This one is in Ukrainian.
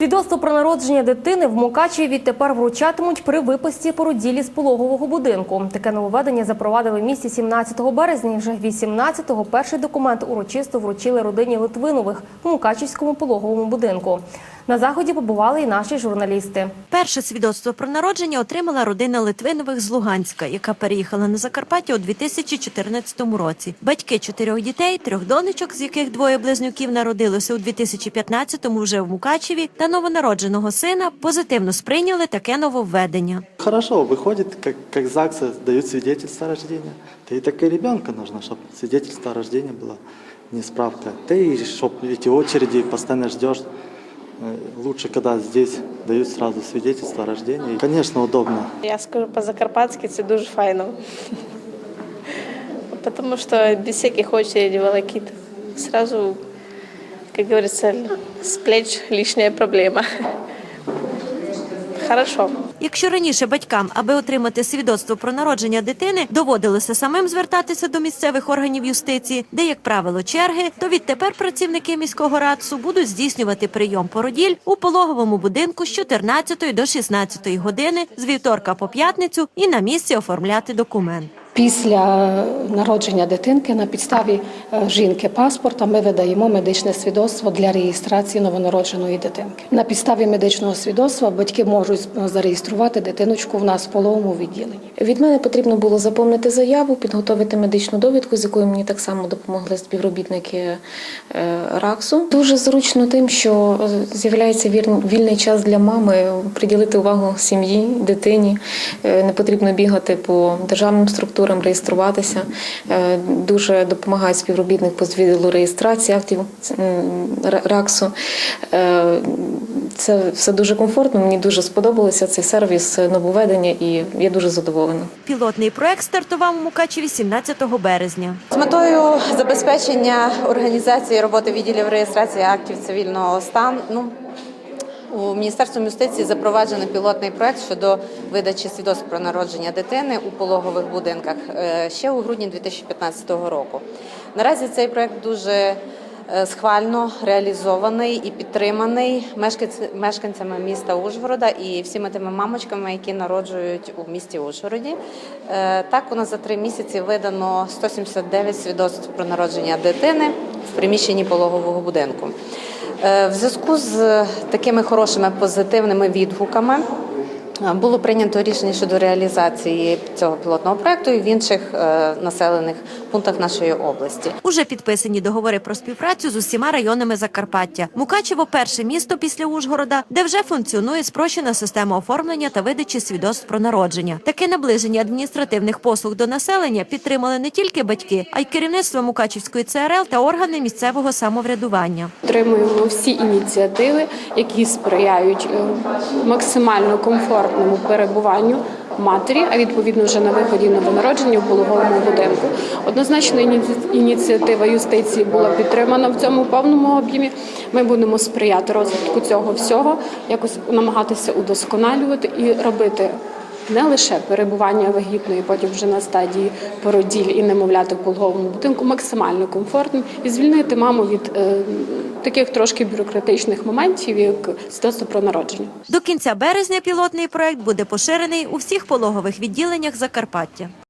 Свідоцтво про народження дитини в Мукачеві відтепер вручатимуть при виписці породілі з пологового будинку. Таке нововведення запровадили в місті 17 березня. Вже 18-го перший документ урочисто вручили родині Литвинових в Мукачівському пологовому будинку. На заході побували і наші журналісти. Перше свідоцтво про народження отримала родина Литвинових з Луганська, яка переїхала на Закарпаття у 2014 році. Батьки чотирьох дітей, трьох донечок, з яких двоє близнюків народилося у 2015-му вже в Мукачеві, та новонародженого сина позитивно сприйняли таке нововведення. Хорошо, выходит, как, как ЗАГСы дают свидетельство о рождении. Да и так и ребенка нужно, чтобы свидетельство о рождении было, не справка. Да и чтобы эти очереди постоянно ждешь. Э, Лучше, когда здесь дают сразу свидетельство о рождении. Конечно, удобно. Я скажу по-закарпатськи, це дуже файно. Потому что без всяких очередей волокит. Сразу, как говорится, с плеч лишняя проблема. Хорошо. Якщо раніше батькам, аби отримати свідоцтво про народження дитини, доводилося самим звертатися до місцевих органів юстиції, де, як правило, черги, то відтепер працівники міського радсу будуть здійснювати прийом породіль у пологовому будинку з 14 до 16 години з вівторка по п'ятницю і на місці оформляти документ. Після народження дитинки на підставі е, жінки паспорта ми видаємо медичне свідоцтво для реєстрації новонародженої дитинки. На підставі медичного свідоцтва батьки можуть е, зареєструвати дитиночку в нас в половому відділенні. Від мене потрібно було заповнити заяву, підготовити медичну довідку, з якою мені так само допомогли співробітники е, РАКСу. Дуже зручно тим, що з'являється вільний час для мами приділити увагу сім'ї, дитині. Не потрібно бігати по державним структурам, реєструватися. Е, Дуже допомагає співробітник по відділу реєстрації актів РАКСу. Е, Це все дуже комфортно. Мені дуже сподобалося цей сервіс нововведення, і я дуже задоволена. Пілотний проект стартував у Мукачеві 17 березня. З метою забезпечення організації роботи відділів реєстрації актів цивільного стану ну, у Міністерстві юстиції запроваджений пілотний проект щодо видачі свідоцтв про народження дитини у пологових будинках е, ще у грудні 2015 року. Наразі цей проект дуже е, схвально реалізований і підтриманий мешканцями міста Ужгорода і всіми тими мамочками, які народжують у місті Ужгороді. Е, Так, у нас за три місяці видано 179 свідоцтв про народження дитини в приміщенні пологового будинку. Е, В зв'язку з такими хорошими позитивними відгуками е, було прийнято рішення щодо реалізації цього пілотного проекту і в інших е, населених пунктах нашої області. Уже підписані договори про співпрацю з усіма районами Закарпаття. Мукачево перше місто після Ужгорода, де вже функціонує спрощена система оформлення та видачі свідоцтв про народження. Таке наближення адміністративних послуг до населення підтримали не тільки батьки, а й керівництво Мукачівської ЦРЛ та органи місцевого самоврядування. Підтримуємо всі ініціативи, які сприяють е, максимально комфортному перебуванню матері, а відповідно вже на виході новонародження в пологовому будинку. Однозначно, іні- ініціатива юстиції була підтримана в цьому повному об'ємі. Ми будемо сприяти розвитку цього всього, якось намагатися удосконалювати і робити. Не лише перебування вагітної, потім вже на стадії породіль і немовляти в пологовому будинку максимально комфортним і звільнити маму від е, таких трошки бюрократичних моментів, як свідоцтво про народження. До кінця березня пілотний проект буде поширений у всіх пологових відділеннях Закарпаття.